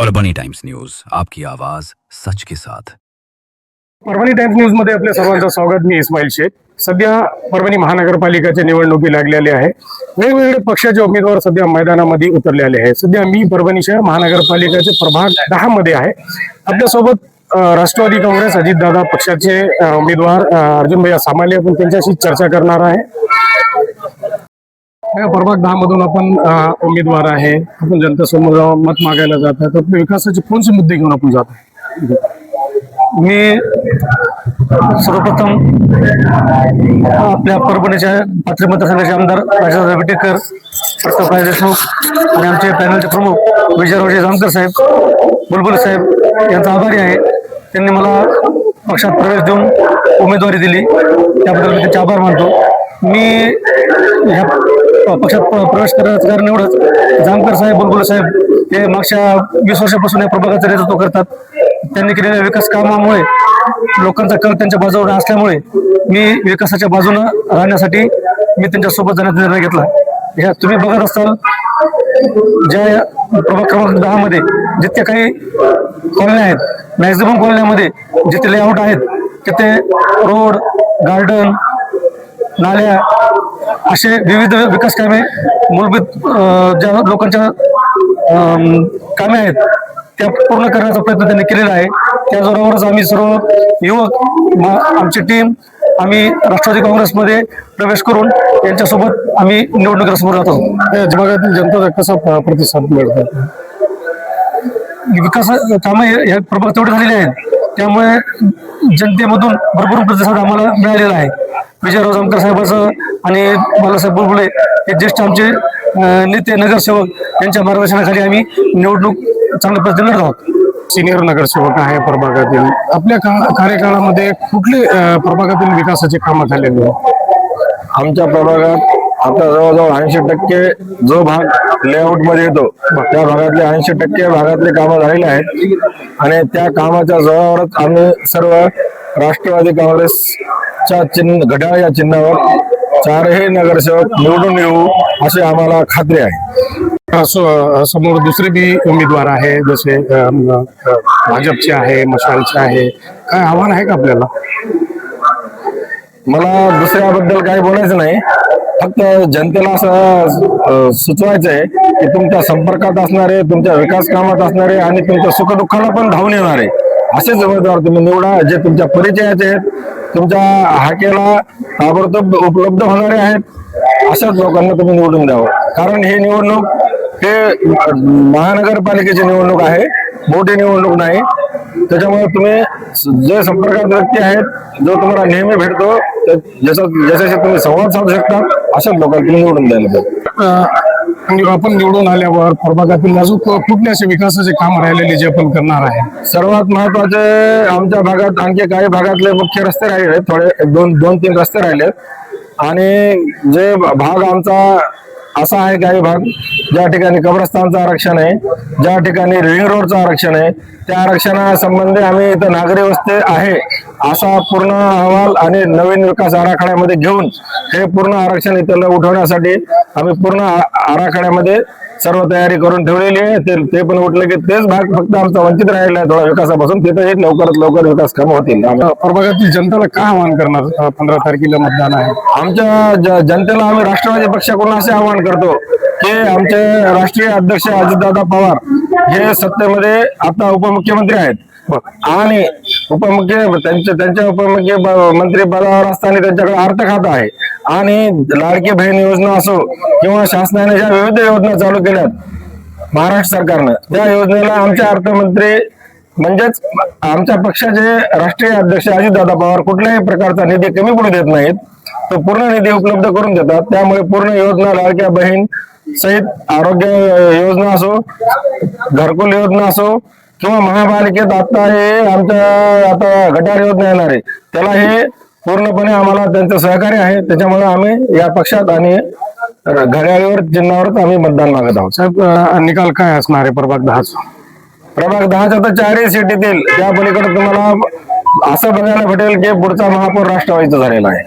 और बनी times news आपकी आवाज सच के साथ। परभणी टाइम्स न्यूजमध्ये आपल्या सर्वांचं स्वागत मी इस्माईल शेख. सध्या परभणी महानगरपालिकेच्या निवडणुकी लागलेल्या आहे. वेगवेगळे पक्षाचे उमेदवार सध्या मैदानामध्ये उतरलेले आहे सध्या मी परभणी शहर महानगरपालिकेचे प्रभाग दहा मध्ये आहे. आपल्यासोबत राष्ट्रवादी काँग्रेस अजितदादा पक्षाचे उमेदवार अर्जुन भैया सामाले आपण त्यांच्याशी चर्चा करणार आहे. प्रभाग दहा मधून आपण उमेदवार आहे. आपण जनतेसमोर जाऊन मत मागायला जात आहे. तर आपल्या विकासाचे कोणते मुद्दे घेऊन आपण जात आहे? मी सर्वप्रथम आपल्या परभणीच्या पाथरी मतदारसंघाचे आमदार राजा रविटेकर प्रतापराव देशमुख आणि आमचे पॅनलचे प्रमुख विजयरावजी जामकर साहेब बुलबुल साहेब यांचा आभारी आहे. त्यांनी मला पक्षात प्रवेश देऊन उमेदवारी दिली. त्याबद्दल मी त्यांचे आभार मानतो. मी ह्या पक्षात प्रवेश करण्याचं कारण एवढंच. जामकर साहेब बुलबुल साहेब हे मागच्या वीस वर्षापासून या प्रभागाचं नेतृत्व करतात. त्यांनी केलेल्या विकास कामामुळे लोकांचा कल त्यांच्या बाजूवर असल्यामुळे मी विकासाच्या बाजूनं राहण्यासाठी मी त्यांच्यासोबत जाण्याचा निर्णय घेतला. ह्या तुम्ही बघत असाल ज्या प्रभाग क्रमांक दहा मध्ये जितक्या काही कॉलन्या आहेत मॅक्झिमम कॉलन्यामध्ये जिथे लेआउट आहेत तिथे रोड गार्डन नाल्या असे विविध विकास कामे मूलभूत ज्या लोकांच्या कामे आहेत त्या पूर्ण करण्याचा प्रयत्न त्यांनी केलेला आहे. त्या जोरावरच आम्ही सर्व युवक आमची टीम आम्ही राष्ट्रवादी काँग्रेसमध्ये प्रवेश करून यांच्यासोबत आम्ही निवडणुकीला समोर जात आहोत. या भागातील जनतेचा कसा प्रतिसाद मिळतो? विकास कामं हे- प्रभाग तेवढे झालेले आहेत. त्यामुळे जनतेमधून भरपूर प्रतिसाद आम्हाला मिळालेला आहे. विजयराव जामकर साहेबाचं आणि बालासाहेब बुलबुले हे ज्येष्ठ आमचे नेते नगरसेवक यांच्या मार्गदर्शनाखाली आम्ही निवडणूक चांगल्या पद्धतीने लढत आहोत. सिनियर नगरसेवक आहे प्रभागातील. आपल्या का- कार्यकाळामध्ये कुठले प्रभागातील विकासाचे कामं झालेले आहेत? आमच्या प्रभागात आता जवळजवळ ऐंशी टक्के जो भाग लेआउटमध्ये येतो त्या भागातले ऐंशी टक्के भागातले कामं झालेले आहेत. आणि त्या कामाच्या जोरावरच आम्ही सर्व राष्ट्रवादी काँग्रेसच्या चिन्ह घड्याळ या चिन्हावर चारही नगरसेवक निवडून येऊ अशी आम्हाला खात्री आहे. समोर दुसरे बी उमेदवार आहे जसे भाजपचे आहे मशालचे आहे. काय आव्हान आहे का आपल्याला? मला दुसऱ्याबद्दल काही बोलायचं नाही. फक्त जनतेला असं सुचवायचं आहे की तुमच्या संपर्कात असणारे तुमच्या विकास कामात असणारे आणि तुमच्या सुखदुःखाला पण धावून येणारे. असेच उमेदवार तुम्ही निवडा जे तुमच्या परिचयाचे आहेत तुमच्या हाकेला ताबडतोब उपलब्ध होणारे आहेत अशाच लोकांना तुम्ही निवडून द्यावं. कारण हे निवडणूक हे महानगरपालिकेची निवडणूक आहे मोठी निवडणूक नाही. त्याच्यामुळे तुम्ही जे संपर्कात व्यक्ती आहेत जो तुम्हाला नेहमी भेटतो ज्याच्याशी तुम्ही संवाद साधू शकता अशाच लोकांना तुम्ही निवडून द्यायला पाहिजे. आणि आपण निवडून आल्यावर प्रभागातील अजून कुठले असे विकासाचे काम राहिलेले जे आपण करणार आहे? सर्वात महत्त्वाचे आमच्या भागात आणखी काही भागातले मुख्य रस्ते राहिले. थोडे दोन दोन तीन रस्ते राहिलेत. आणि जे भाग आमचा असा आहे काही भाग. ज्या ठिकाणी कब्रस्तानचं आरक्षण आहे ज्या ठिकाणी रिंग रोडचं आरक्षण आहे त्या आरक्षणासंबंधी आम्ही इथं नागरी वस्ती आहे असा पूर्ण अहवाल आणि नवीन विकास आराखड्यामध्ये घेऊन हे पूर्ण आरक्षण इथं उठवण्यासाठी आम्ही पूर्ण आराखड्यामध्ये सर्व तयारी करून ठेवलेली आहे. ते पण उठले की तेच भाग फक्त आमचा वंचित राहिलेला आहे थोडा विकासापासून. तिथे हे लवकरात लवकर विकास कामं होतील. प्रभागातील जनतेला काय आवाहन करणार? पंधरा तारखेला मतदान आहे. आमच्या जनतेला आम्ही राष्ट्रवादी पक्षाकडून असे आवाहन करतो की आमचे राष्ट्रीय अध्यक्ष अजितदादा पवार हे सत्तेमध्ये आता उपमुख्यमंत्री आहेत. आणि उपमुख्य त्यांच्या त्यांच्या उपमुख्य मंत्री पदावर असताना त्यांच्याकडे अर्थ खाता आहे. आणि लाडकी बहीण योजना असो किंवा शासनाने ज्या विविध योजना चालू केल्यात महाराष्ट्र सरकारनं त्या योजनेला आमचे अर्थमंत्री म्हणजेच आमच्या पक्षाचे राष्ट्रीय अध्यक्ष अजितदादा पवार कुठल्याही प्रकारचा निधी कमी पडू देत नाहीत. तो पूर्ण निधी उपलब्ध करून देतात. त्यामुळे पूर्ण योजना लाडक्या बहीण सहित आरोग्य योजना असो घरकुल योजना असो किंवा महापालिकेत आता हे आमच्या आता गटार योजना येणार आहे. त्याला हे पूर्णपणे आम्हाला त्यांचं सहकार्य आहे. त्याच्यामुळे आम्ही या पक्षात आणि घड्याळीवर चिन्हावरच आम्ही मतदान मागत आहोत. साहेब निकाल काय असणार आहे प्रभाग दहाचा? प्रभाग दहाच्या तर चारही सीट येतील त्या पलीकडे तुम्हाला असं बघायला भेटेल की पुढचा महापौर राष्ट्रवादीचा झालेला आहे.